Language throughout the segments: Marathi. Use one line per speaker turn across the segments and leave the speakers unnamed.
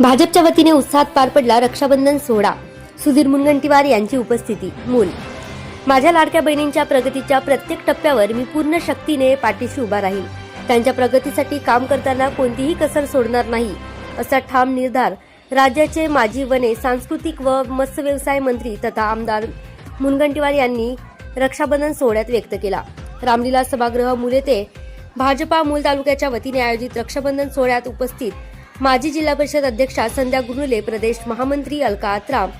भाजपच्या वतीने उत्साहात पार पडला रक्षाबंधन सोहळा. सुधीर मुनगंटीवार यांची उपस्थिती मूल. माझ्या लाडक्या बहिणींच्या प्रगतीच्या प्रत्येक टप्प्यावर मी पूर्ण शक्तीने पाठीशी उभा राहील त्यांच्या प्रगतीसाठी काम करताना कोणतीही कसर सोडणार नाही असा ठाम निर्धार राज्याचे माजी वने सांस्कृतिक व मत्स्य व्यवसाय मंत्री तथा आमदार मुनगंटीवार यांनी रक्षाबंधन सोहळ्यात व्यक्त केला. रामलीला सभागृह मुले ते भाजपा मूल तालुक्याच्या वतीने आयोजित रक्षाबंधन सोहळ्यात उपस्थित माजी जिल्हा परिषद अध्यक्षा संध्या गुरुले प्रदेश महामंत्री अलका आत्राम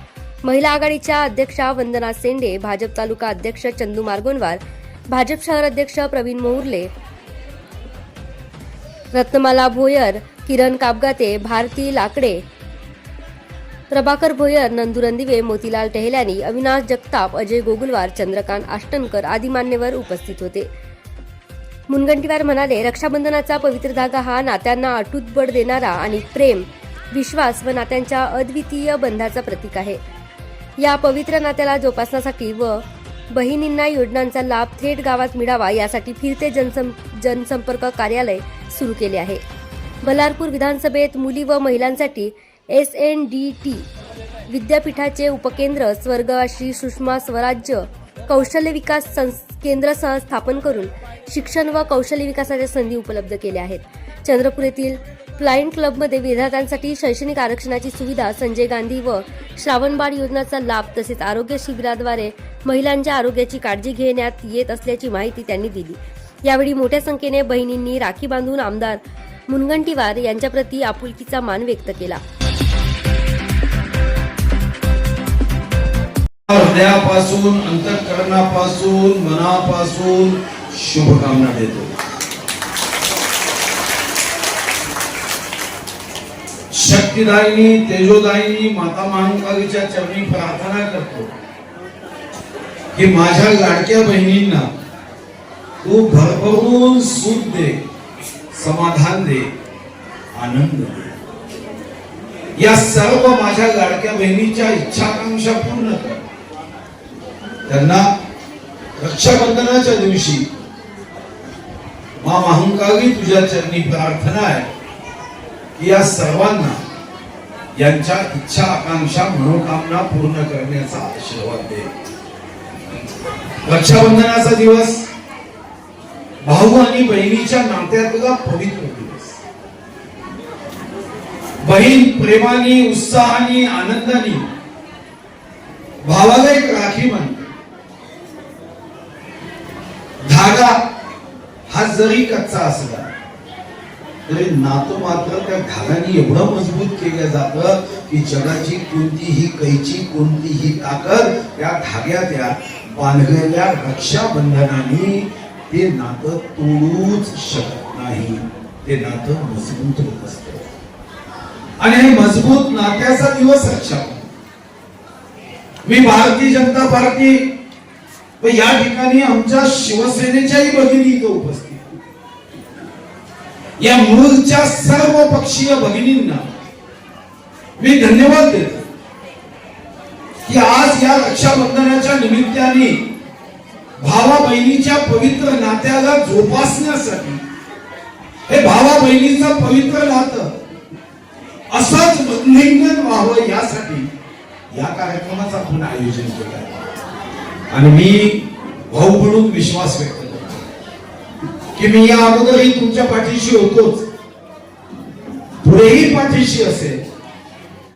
महिला आघाडीच्या अध्यक्षा वंदना सेंडे भाजप तालुका अध्यक्ष चंदू मार्गोनवार भाजप शहर अध्यक्ष प्रवीण मोहुर्ले रत्नमाला भोयर किरण कापगाते भारती लाकडे प्रभाकर भोयर नंदुरन दिवे मोतीलाल टेहल्यानी अविनाश जगताप अजय गोगुलवार चंद्रकांत आष्टनकर आदी मान्यवर उपस्थित होते. मुनगंटीवार म्हणाले रक्षाबंधनाचा पवित्र धागा हा नात्यांना अटूट बळ देणारा आणि प्रेम विश्वास व नात्यांच्या अद्वितीय बंधाचा प्रतीक आहे. या पवित्र नात्याला जोपासण्यासाठी व बहिणींना योजनांचा लाभ थेट गावात मिळावा यासाठी फिरते जनसं जनसंपर्क कार्यालय सुरू केले आहे. बल्लारपूर विधानसभेत मुली व महिलांसाठी एस एन डी टी विद्यापीठाचे उपकेंद्र स्वर्गवासी सुषमा स्वराज्य कौशल्य विकास संस केंद्रसह स्थापन करून शिक्षण व कौशल्य विकासाच्या संधी उपलब्ध केल्या आहेत. चंद्रपूर येथील क्लायंट क्लबमध्ये विद्यार्थ्यांसाठी शैक्षणिक आरक्षणाची सुविधा संजय गांधी व श्रावणबाळ योजनाचा लाभ तसेच आरोग्य शिबिराद्वारे महिलांच्या आरोग्याची काळजी घेण्यात येत असल्याची माहिती त्यांनी दिली. यावेळी मोठ्या संख्येने बहिणींनी राखी बांधून आमदार मुनगंटीवार यांच्याप्रती आपुलकीचा मान व्यक्त केला.
हृदयापासून अंतकरणापासून मनापासून शुभकामना देतो. शक्तिदायिनी तेजोदायिनी माता महाकालीच्या चरणी प्रार्थना करतो. की माझ्या लाडक्या बहिणींना तू भरभरून सुख दे समाधान दे आनंद दे. या सर्व माझ्या लाडक्या बहिणीच्या इच्छाकांक्षा पूर्ण कर. त्यांना रक्षाबंधनाच्या दिवशी मा महांकाली तुझ्या चरणी प्रार्थना आहे की या सर्वांना यांच्या इच्छा आकांक्षा मनोकामना पूर्ण करण्याचा आशीर्वाद दे. रक्षाबंधनाचा दिवस भाऊ आणि बहिणीच्या नात्यातला पवित्र दिवस. बहीण प्रेमाने उत्साहाने आनंदाने भावाला एक राखी म्हणते धागा जरी कच्चा असला तरी नातं मात्र त्या धागाने एवढं मजबूत केलं जातं की जगाची कोणतीही कैची कोणतीही ताकद त्या धाग्या त्या बांधलेल्या रक्षाबंधनाने ते नातं तोडूच शकत नाही. ते नातं मजबूत होत असत. आणि हे मजबूत नात्याचा दिवस रक्षा. मी भारतीय जनता पार्टी या ठिकाणी आमच्या शिवसेनेच्याही भगिनी इथं उपस्थित. या मूळच्या सर्व पक्षीय भगिनींना मी धन्यवाद देतो. की आज या रक्षाबंधनाच्या निमित्ताने भावा बहिणीच्या पवित्र नात्याला जोपासण्यासाठी हे भावा बहिणीचं पवित्र नातं असंच उल्लिंगन व्हावं यासाठी या कार्यक्रमाचं आपण आयोजन केलं आणि मी भाऊ म्हणून विश्वास व्यक्त की मी या अगोदरही तुमच्या पाठीशी होतोच. पुढेही पाठीशी असेल.